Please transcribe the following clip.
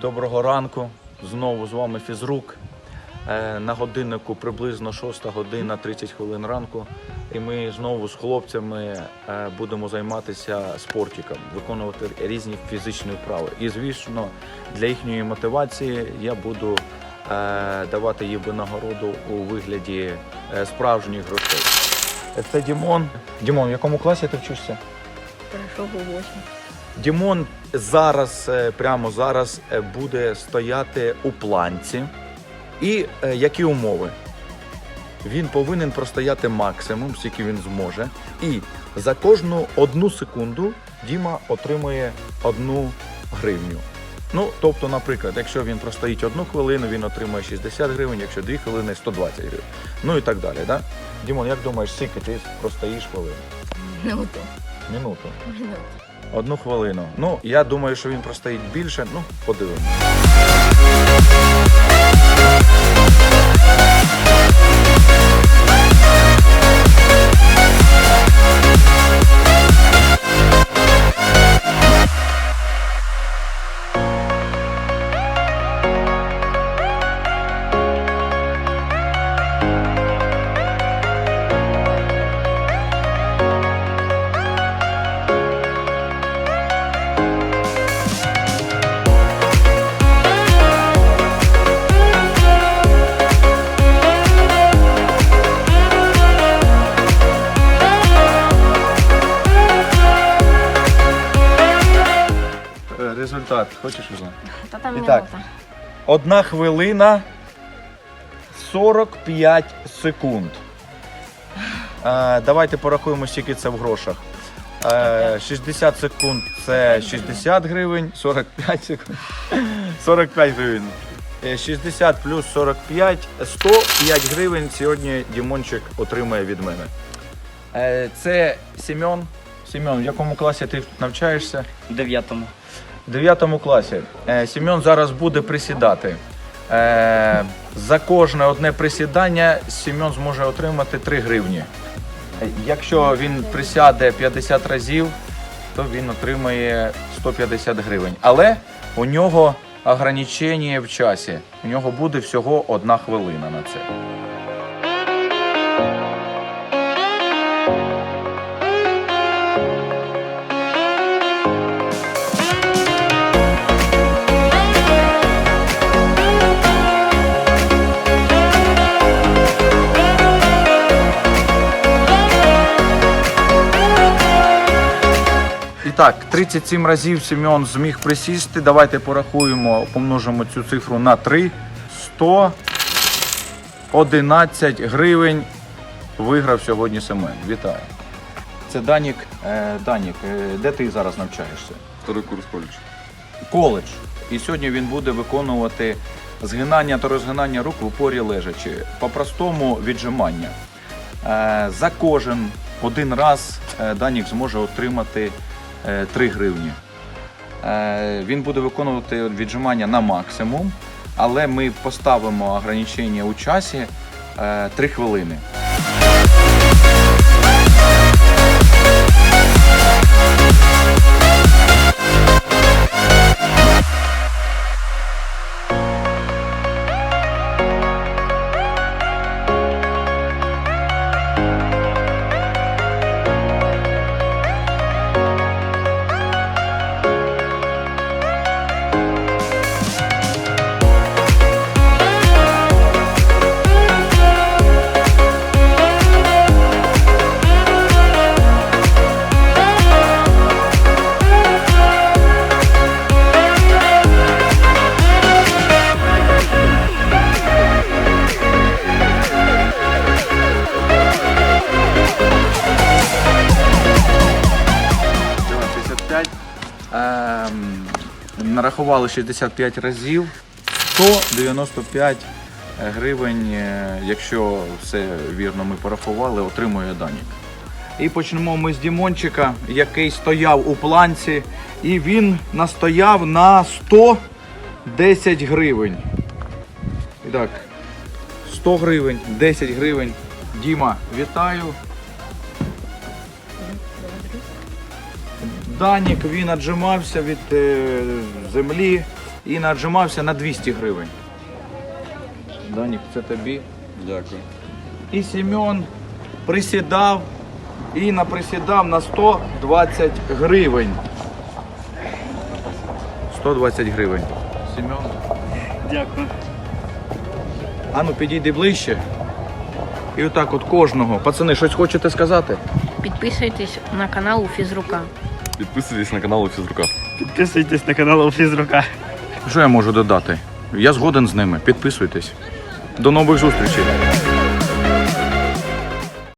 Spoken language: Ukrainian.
Доброго ранку. Знову з вами фізрук. Е, На годиннику приблизно 6 година 30 хвилин ранку. І ми знову з хлопцями е, будемо займатися спортиком, виконувати різні фізичні вправи. І звісно, для їхньої мотивації я буду е, давати їм винагороду у вигляді справжніх грошей. Це Дімон. Дімон, в якому класі ти вчишся? У 8. Дімон зараз, е, прямо зараз, е, буде стояти у планці. І е, які умови? Він повинен простояти максимум, скільки він зможе. І за кожну одну секунду Діма отримує одну гривню. Ну, тобто, наприклад, якщо він простоїть одну хвилину, він отримує 60 гривень, якщо дві хвилини 120 гривень. Ну і так далі. Да? Дімон, як думаєш, скільки ти простоїш хвилину? Минуту. Минуту. Минуту. Одну хвилину. Ну, я думаю, що він простоїть більше. Ну, подивимось. Е, Результат. Хочеш узнати? Та там І так. минута. Одна хвилина 45 секунд. Е, давайте порахуємо, скільки це в грошах. Е, 60 секунд це 60 гривень, 45 секунд. 45 гривень. Е, 60 плюс 45, 105 гривень сьогодні Дімончик отримає від мене. Е, це Семен. Семен, в якому класі ти навчаєшся? В дев'ятому. В 9 класі е, зараз буде присідати. Е, за кожне одне присідання Сім'ян зможе отримати 3 гривні. Е, Якщо він присяде 50 разів, то він отримає 150 гривень. Але у нього ограничення в часі. У нього буде всього одна хвилина на це. Так, 37 разів Сімеон зміг присісти. Давайте порахуємо, помножимо цю цифру на 3. 111 гривень виграв сьогодні Семен. Вітаю. Це Данік. Е, Данік, е, де ти зараз навчаєшся? Второй курс колледж. Коледж. І сьогодні він буде виконувати згинання та розгинання рук в упорі лежачи. По-простому віджимання. Е, за кожен один раз Данік зможе отримати 3 гривні. Е, Він буде виконувати віджимання на максимум, але ми поставимо ограничення у часі 3 хвилини. Нарахували 65 разів. 195 гривень, е, якщо все вірно ми порахували, отримує Данік. І почнемо ми з Дімончика, який стояв у планці, і він настояв на 110 гривень. І так, 100 гривень, 10 гривень. Діма, вітаю. Данік він аджимався від е, землі і наджимався на 200 гривень. Данік, це тобі. Дякую. І Семен присідав і наприсідав на 120 гривень. 120 гривень. Семен. Дякую. А ну підійди ближче. І отак от кожного. Пацани, щось хочете сказати? Підписуйтесь на канал фізрука. Підписуйтесь на канал Фізрука. Підписуйтесь на канал фізрука. Що я можу додати? Я згоден з ними. Підписуйтесь. До нових зустрічей.